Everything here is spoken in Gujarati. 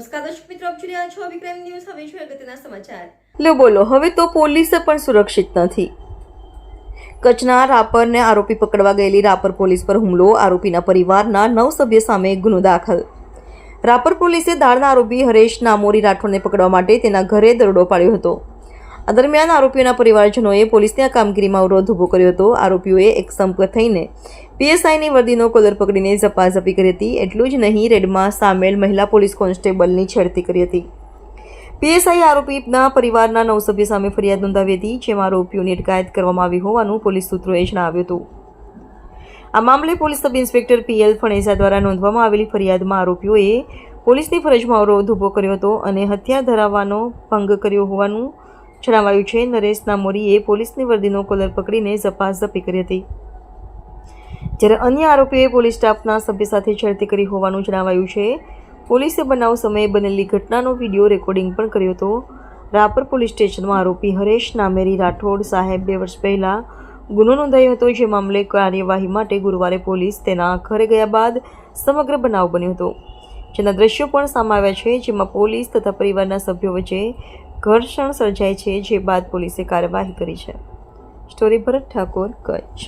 નમસ્કાર દર્શક મિત્રો, આપ જોઈ રહ્યા છો વિક્રમ ન્યૂઝ. હવે જોઈએ અગત્યના સમાચાર. લો બોલો, હવે તો પોલીસ પણ સુરક્ષિત નથી. કચ્છના રાપરને આરોપી પકડવા ગયેલી રાપર પોલીસ પર હુમલો, આરોપીના પરિવારના નવ સભ્ય સામે ગુનો દાખલ. રાપર પોલીસે દાળના આરોપી હરેશ નામોરી રાઠોડને પકડવા માટે તેના ઘરે દરોડો પાડ્યો હતો. આ દરમિયાન આરોપીઓના પરિવારજનોએ પોલીસની આ કામગીરીમાં અવરોધ ઊભો કર્યો હતો. આરોપીઓએ એક સંપર્ક થઈને પીએસઆઈની વર્દીનો કોલર પકડીને ઝપાઝપી કરી હતી. એટલું જ નહીં, રેડમાં સામેલ મહિલા પોલીસ કોન્સ્ટેબલની છેડતી કરી હતી. પીએસઆઈ આરોપીના પરિવારના નવ સભ્ય સામે ફરિયાદ નોંધાવી હતી, જેમાં આરોપીઓની અટકાયત કરવામાં આવી હોવાનું પોલીસ સૂત્રોએ જણાવ્યું હતું. આ મામલે police sub inspector PL Fanesa દ્વારા નોંધવામાં આવેલી ફરિયાદમાં આરોપીઓએ પોલીસની ફરજમાં અવરોધ ઊભો કર્યો હતો અને હત્યા ધરાવવાનો ભંગ કર્યો હોવાનું જણાવાયું છે. નરેશ નામોરીએ પોલીસની વર્દીનો કોલર પકડીને ઝપાઝપી કરી હતી. જ્યારે અન્ય આરોપીઓએ પોલીસ સ્ટાફના સભ્ય સાથે છેડતી કરી હોવાનું જણાવાયું છે, પોલીસે બનાવ સમયે બનેલી ઘટનાનો વીડિયો રેકોર્ડિંગ પણ કર્યો હતો. રાપર પોલીસ સ્ટેશનમાં આરોપી હરેશ નામેરી રાઠોડ સાહેબ બે વર્ષ પહેલાં ગુનો નોંધાયો હતો, જે મામલે કાર્યવાહી માટે ગુરુવારે પોલીસ તેના ઘરે ગયા બાદ સમગ્ર બનાવ બન્યો હતો. જેના દ્રશ્યો પણ સામે આવ્યા છે, જેમાં પોલીસ તથા પરિવારના સભ્યો વચ્ચે ઘર્ષણ સર્જાય છે જે બાદ પોલીસે કાર્યવાહી કરી છે. સ્ટોરી ભરત ઠાકોર કચ્છ.